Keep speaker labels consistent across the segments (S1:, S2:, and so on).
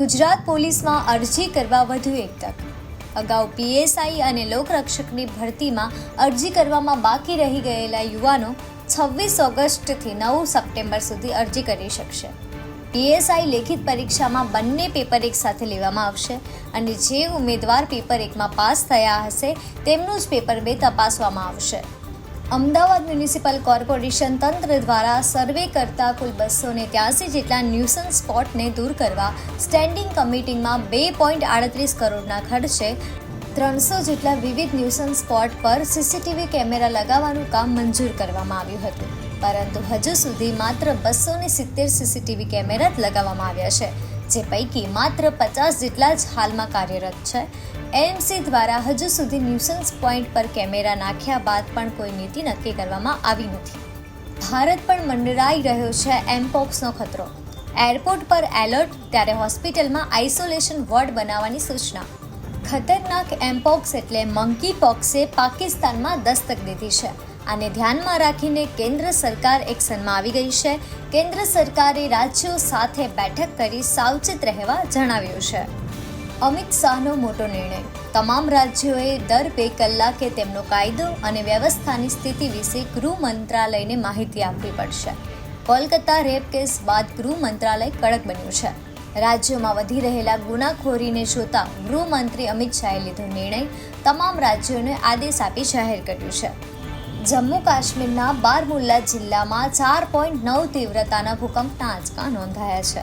S1: ગુજરાત પોલીસમાં અરજી કરવા વધુ એક તક. અગાઉ પીએસઆઈ અને લોકરક્ષકની ભરતીમાં અરજી કરવામાં બાકી રહી ગયેલા યુવાનો છવ્વીસ ઓગસ્ટથી નવ સપ્ટેમ્બર સુધી અરજી કરી શકશે. પીએસઆઈ લેખિત પરીક્ષામાં બંને પેપર એક સાથે લેવામાં આવશે અને જે ઉમેદવાર પેપર એકમાં પાસ થયા હશે તેમનું જ પેપર બે તપાસવામાં આવશે. અમદાવાદ મ્યુનિસિપલ કોર્પોરેશન તંત્ર દ્વારા સર્વે કરતા કુલ બસો ને ત્યાસી જેટલા ન્યુસન્સ સ્પોટને દૂર કરવા સ્ટેન્ડિંગ કમિટીમાં બે પોઈન્ટ આડત્રીસ કરોડના ખર્ચે ત્રણસો જેટલા વિવિધ ન્યુસન્સ સ્પોટ પર સીસીટીવી કેમેરા લગાવવાનું કામ મંજૂર કરવામાં આવ્યું હતું. પરંતુ હજુ સુધી માત્ર બસો સિત્તેર સીસીટીવી કેમેરા જ લગાવવામાં આવ્યા છે. જે પૈકી માત્ર પચાસ જેટલા જ હાલમાં કાર્યરત છે. એએમસી દ્વારા હજુ સુધી ન્યુસન્સ પોઈન્ટ પર કેમેરા નાખ્યા બાદ પણ કોઈ નીતિ નક્કી કરવામાં આવી નથી. ભારત પણ મંડરાઈ રહ્યો છે એમપોક્સનો ખતરો. એરપોર્ટ પર એલર્ટ, ત્યારે હોસ્પિટલમાં આઇસોલેશન વોર્ડ બનાવવાની સૂચના. ખતરનાક એમ્પોક્સ એટલે મંકી પોક્સે પાકિસ્તાનમાં દસ્તક દીધી છે. આને ધ્યાનમાં રાખીને કેન્દ્ર સરકાર એક્શનમાં આવી ગઈ છે. કેન્દ્ર સરકારે રાજ્યો સાથે બેઠક કરી સાવચેત રહેવા જણાવ્યું છે. અમિત શાહનો મોટો નિર્ણય. તમામ રાજ્યોએ દર બે કલાકે તેમનો કાયદો અને વ્યવસ્થાની સ્થિતિ વિશે ગૃહ મંત્રાલયને માહિતી આપવી પડશે. કોલકાતા રેપ કેસ બાદ ગૃહ મંત્રાલય કડક બન્યું છે. રાજ્યોમાં વધી રહેલા ગુનાખોરીને જોતા ગૃહમંત્રી અમિત શાહે લીધો નિર્ણય. તમામ રાજ્યોને આદેશ આપી જાહેર કર્યું છે. જમ્મુ કાશ્મીરના બારમુલ્લા જિલ્લામાં ચાર પોઈન્ટ નવ તીવ્રતાના ભૂકંપના આંચકા નોંધાયા છે.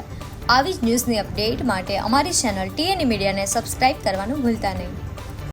S1: આવી જ ન્યૂઝની અપડેટ માટે અમારી ચેનલ ટીએનઈ મીડિયાને સબસ્ક્રાઇબ કરવાનું ભૂલતા નહીં.